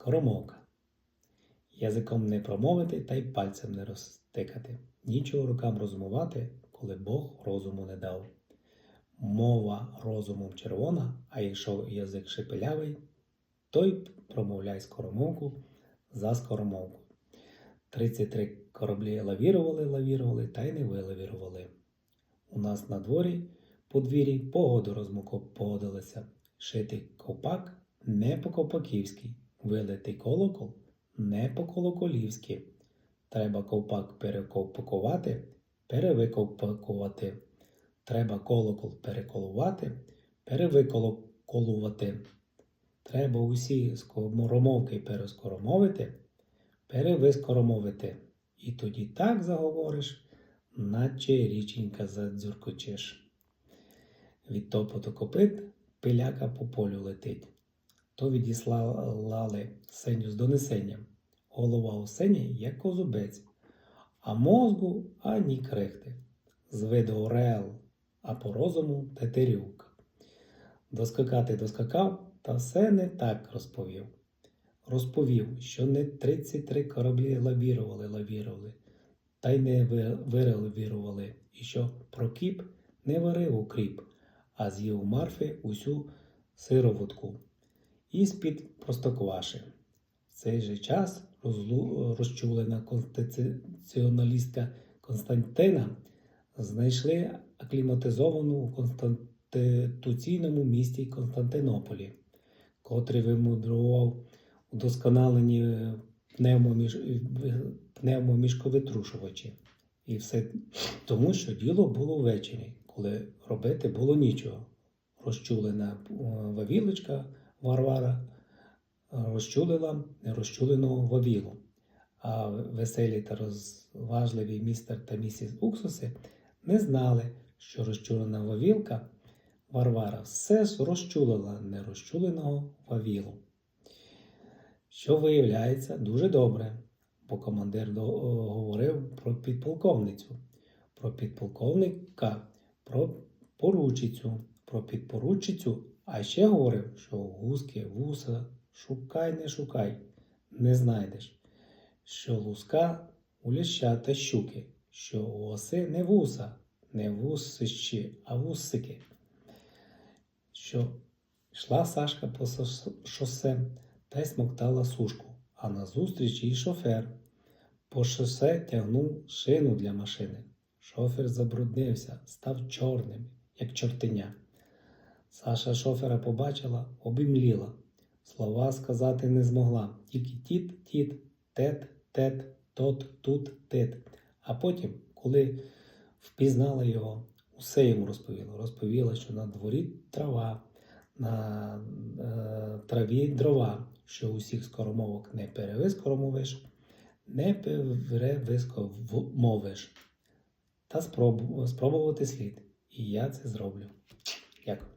Скоромовка. Язиком не промовити та й пальцем не розтикати. Нічого рукам розумувати, коли Бог розуму не дав. Мова розумом червона, а якщо язик шепелявий, то й промовляй скоромовку за скоромовку. 33 кораблі лавірували, лавірували та й не вилавірували. У нас на дворі подвір'ї погоду розмоко погодилися. Шитий ковпак не по ковпаківськи, вилитий колокол не по колоколівськи. Треба ковпак перековпакувати, перевиковпакувати. Треба колокол переколувати, перевиколоколувати. Треба усі скоромовки перескоромовити, перевискоромовити. І тоді так заговориш, наче річенька задзюркочеш. Від топоту копит пиляка по полю летить. То відіслали сеню з донесенням. Голова у сені, як козубець, а мозку ані крихти. З виду орел, а по розуму тетерюк. Доскакати доскакав, та все не так розповів. Розповів, що не 33 кораблі лавірували, лавірували, та й не ви- вирелавірували, і що Прокіп не варив укріп, а з'їв Марфи усю сироватку і з-під простокваши. В цей же час розчулена конституціоналістка Константина знайшли акліматизовану у конституційному місті Константинополі, котрий вимудрував удосконалені пневмоміж... пневмомішковитрушувачі. І все тому, що діло було ввечері, коли робити було нічого. Розчулена е, вавілочка Варвара розчулила нерозчуленого Вавілу. А веселі та розважливі містер та місіс Уксуси не знали, що розчулена Вавілка Варвара все розчулила нерозчуленого Вавілу. Що виявляється дуже добре, бо командир говорив про підполковницю, про підполковника, про поручицю, про підпоручицю, а ще говорив, що гуски, вуса, шукай, не шукай, не знайдеш, що луска у ляща та щуки, що у оси не вуса, не вусищі, а вусики. Що йшла Сашка по шосе та й смоктала сушку, а назустріч їй шофер. По шосе тягнув шину для машини. Шофер забруднився, став чорним, як чортеня. Саша шофера побачила, обімліла. Слова сказати не змогла, тільки тіт, тіт, тет, тет, тот, тут, тет. А потім, коли впізнала його, усе йому розповіла. Розповіла, що на дворі трава, на е, траві дрова, що усіх скоромовок не перевискоромовиш, не перевискомовиш. Та спробу- спробувати слід. І я це зроблю. Дякую.